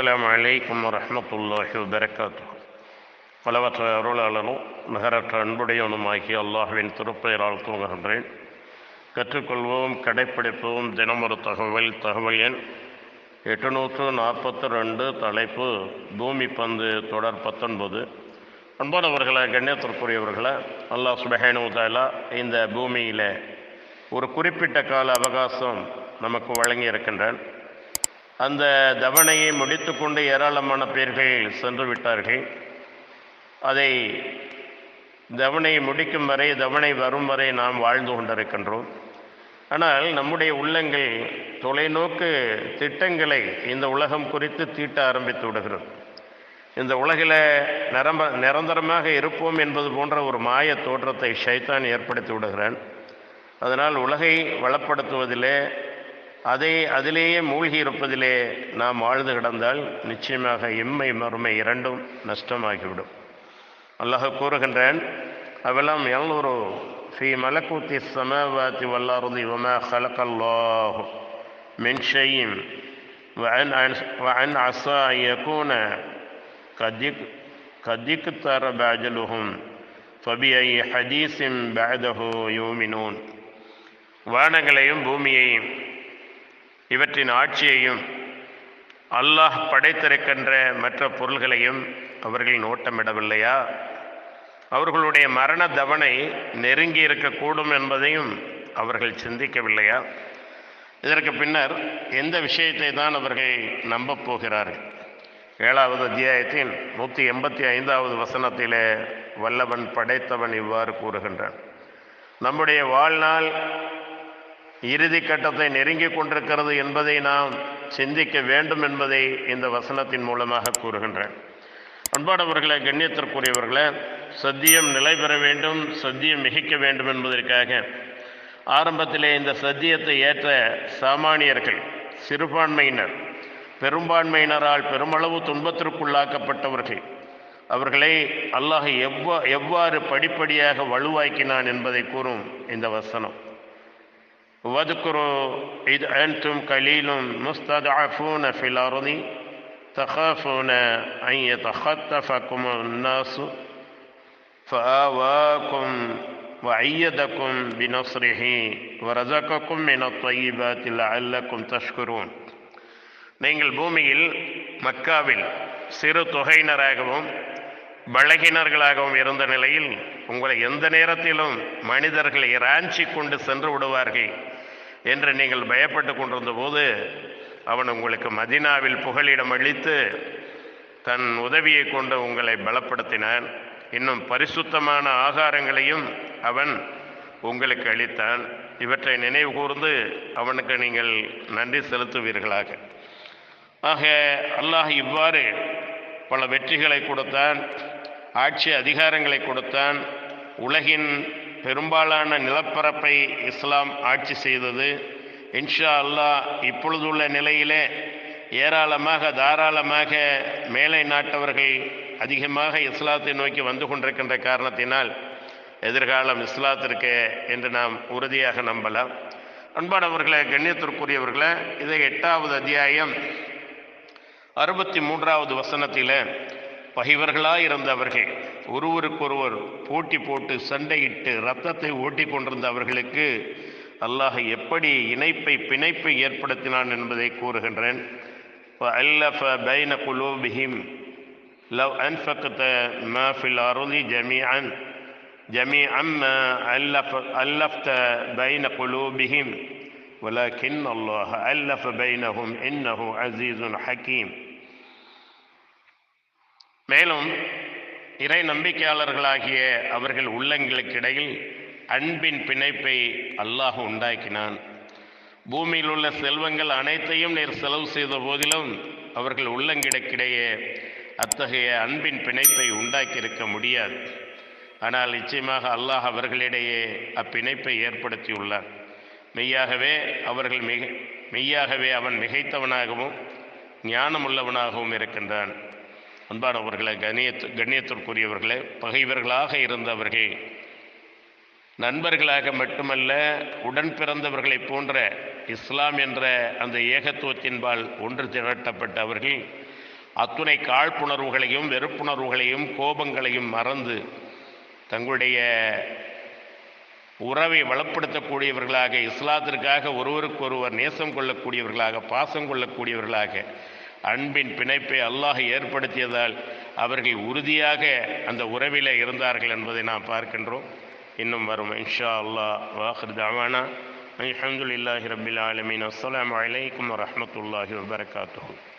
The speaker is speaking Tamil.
அஸ்லாம் வலைக்கம் வரமத்துல்லாஹி வபரகாத்து பலவற்ற அருளாளனும் நகரற்ற அன்புடையவனுமாகிய அல்லாஹுவின் திருப்பெயரால் தூங்குகின்றேன் கற்றுக்கொள்வோம் கடைப்பிடிப்போம் தினமொரு தகவல் தகவல் எண் எட்டுநூற்று நாற்பத்தி ரெண்டு தலைப்பு பூமி பந்து தொடர் பத்தொன்பது. அன்பானவர்களை கண்ணியத்திற்குரியவர்களை அல்லாஹ் சுபஹேனுதாலா இந்த பூமியில் ஒரு குறிப்பிட்ட கால அவகாசம் நமக்கு வழங்கி இருக்கின்றான் அந்த தவணையை முடித்துக்கொண்டு ஏராளமான பேர்கள் சென்று விட்டார்கள். அதை தவணை முடிக்கும் வரை தவணை வரும் வரை நாம் வாழ்ந்து கொண்டிருக்கின்றோம். ஆனால் நம்முடைய உள்ளங்கள் தொலைநோக்கு திட்டங்களை இந்த உலகம் குறித்து தீட்ட ஆரம்பித்து விடுகிறது. இந்த உலகில் நிரம்ப நிரந்தரமாக இருப்போம் என்பது போன்ற ஒரு மாய தோற்றத்தை ஷைத்தான் ஏற்படுத்தி விடுகிறான். அதனால் உலகை வளப்படுத்துவதிலே அதை அதிலேயே மூழ்கி இருப்பதிலே நாம் வாழ்ந்து கிடந்தால் நிச்சயமாக இம்மை மறுமை இரண்டும் நஷ்டமாகிவிடும் அல்லாஹ் கூறுகின்றான் அவெல்லாம் எல்லோரு ஃபி மலக்கூத்தி சமவாத்தி வல்லாருதி வமா خلق من شيء وعن وعن عسى أن يكون قد قد اقترب أجلهم فبأي حديث بعده يؤمنون வானங்களையும் பூமியையும் இவற்றின் ஆட்சியையும் அல்லாஹ் படைத்திருக்கின்ற மற்ற பொருள்களையும் அவர்கள் நோட்டமிடவில்லையா அவர்களுடைய மரண தவணை நெருங்கி இருக்கக்கூடும் என்பதையும் அவர்கள் சிந்திக்கவில்லையா? இதற்கு பின்னர் எந்த விஷயத்தை தான் அவர்கள் நம்பப் போகிறார்கள்? ஏழாவது அத்தியாயத்தின் நூற்றி எண்பத்தி ஐந்தாவது வசனத்திலே வல்லவன் படைத்தவன் இவ்வாறு கூறுகின்றான். நம்முடைய வாழ்நாள் இறுதி கட்டத்தை நெருங்கி கொண்டிருக்கிறது என்பதை நாம் சிந்திக்க வேண்டும் என்பதை இந்த வசனத்தின் மூலமாக கூறுகின்றேன். அன்பானவர்களை கண்ணியத்திற்குரியவர்களை சத்தியம் நிலை பெற வேண்டும் சத்தியம் மிகிக்க வேண்டும் என்பதற்காக ஆரம்பத்திலே இந்த சத்தியத்தை ஏற்ற சாமானியர்கள் சிறுபான்மையினர் பெரும்பான்மையினரால் பெருமளவு துன்பத்திற்குள்ளாக்கப்பட்டவர்கள் அவர்களை அல்லாஹ் எவ்வா எவ்வாறு படிப்படியாக வலுவாக்கினான் என்பதை கூறும் இந்த வசனம். واذكروا إذ أنتم قليل مستضعفون في الأرض تخافون أن يتخطفكم الناس فآواكم وأيدكم بنصره ورزقكم من الطيبات لعلكم تشكرون நீங்கள் பூமியில் மக்காவில் சிறு தொகையினராகவும் பலகினர்களாகவும் இருந்த நிலையில் உங்களை எந்த நேரத்திலும் மனிதர்களை இராஞ்சி கொண்டு சென்று விடுவார்கள் என்று நீங்கள் பயப்பட்டு கொண்டிருந்த போது அவன் உங்களுக்கு மதினாவில் புகலிடம் அளித்து தன் உதவியை கொண்டு உங்களை பலப்படுத்தினான். இன்னும் பரிசுத்தமான ஆகாரங்களையும் அவன் உங்களுக்கு அளித்தான். இவற்றை நினைவு கூர்ந்து அவனுக்கு நீங்கள் நன்றி செலுத்துவீர்களாக. ஆக அல்லாஹ் இவ்வாறு பல வெற்றிகளை கொடுத்தான் ஆட்சி அதிகாரங்களை கொடுத்தான் உலகின் பெரும்பாலான நிலப்பரப்பை இஸ்லாம் ஆட்சி செய்தது. இன்ஷா அல்லாஹ் இப்பொழுதுள்ள நிலையிலே ஏராளமாக தாராளமாக மேலை நாட்டவர்கள் அதிகமாக இஸ்லாத்தை நோக்கி வந்து கொண்டிருக்கின்ற காரணத்தினால் எதிர்காலம் இஸ்லாத்திற்கு என்று நாம் உறுதியாக நம்பலாம். அன்பானவர்களே கண்ணியத்திற்குரியவர்களை இதை எட்டாவது அத்தியாயம் அறுபத்தி மூன்றாவது வசனத்தில் பகைவர்களாக இருந்தவர்கள் ஒருவருக்கொருவர் போட்டி போட்டு சண்டையிட்டு ரத்தத்தை ஓட்டி கொண்டிருந்த அவர்களுக்கு அல்லாஹ் எப்படி இணைப்பை பிணைப்பை ஏற்படுத்தினான் என்பதை கூறுகின்றேன் அல்லஃப பைன குலூபிஹிம் லவ் அன்ஃபக்த மா ஃபில் அருளி ஜமீஅன் جميعا ما ألف ألفت بين قلوبهم ولكن الله ألف بينهم إنه عزيز حكيم மேலும் இறை நம்பிக்கையாளர்களாகிய அவர்கள் உள்ளங்களுக்கிடையில் அன்பின் பிணைப்பை அல்லாஹ் உண்டாக்கினான். பூமியில் உள்ள செல்வங்கள் அனைத்தையும் நீர் செலவு செய்த போதிலும் அவர்கள் உள்ளங்கிடக்கிடையே அத்தகைய அன்பின் பிணைப்பை உண்டாக்கியிருக்க முடியாது. ஆனால் நிச்சயமாக அல்லாஹ் அவர்களிடையே அப்பிணைப்பை ஏற்படுத்தியுள்ளார் மெய்யாகவே அவர்கள் மிக மெய்யாகவே அவன் மிகைத்தவனாகவும் ஞானமுள்ளவனாகவும் இருக்கின்றான். அன்பானவர்களை கணிய கண்ணியத்திற்குரியவர்களே பகைவர்களாக இருந்தவர்கள் நண்பர்களாக மட்டுமல்ல உடன் பிறந்தவர்களைப் போன்ற இஸ்லாம் என்ற அந்த ஏகத்துவத்தின்பால் ஒன்று திரட்டப்பட்டவர்கள் அத்துணை காழ்ப்புணர்வுகளையும் வெறுப்புணர்வுகளையும் கோபங்களையும் மறந்து தங்களுடைய உறவை வளப்படுத்தக்கூடியவர்களாக இஸ்லாத்திற்காக ஒருவருக்கொருவர் நேசம் கொள்ளக்கூடியவர்களாக பாசம் கொள்ளக்கூடியவர்களாக அன்பின் பிணைப்பை அல்லாஹ் ஏற்படுத்தியதால் அவர்கள் உறுதியாக அந்த உறவிலே இருந்தார்கள் என்பதை நாம் பார்க்கின்றோம். இன்னும் வரும். இன்ஷா அல்லாஹ் வாஹர் தாவானா. அல்ஹம்துலில்லாஹி ரபில் ஆலமின். அஸ்லாம் வலைக்கம் வரமத்துல்லாஹி வபரகாத்துஹு.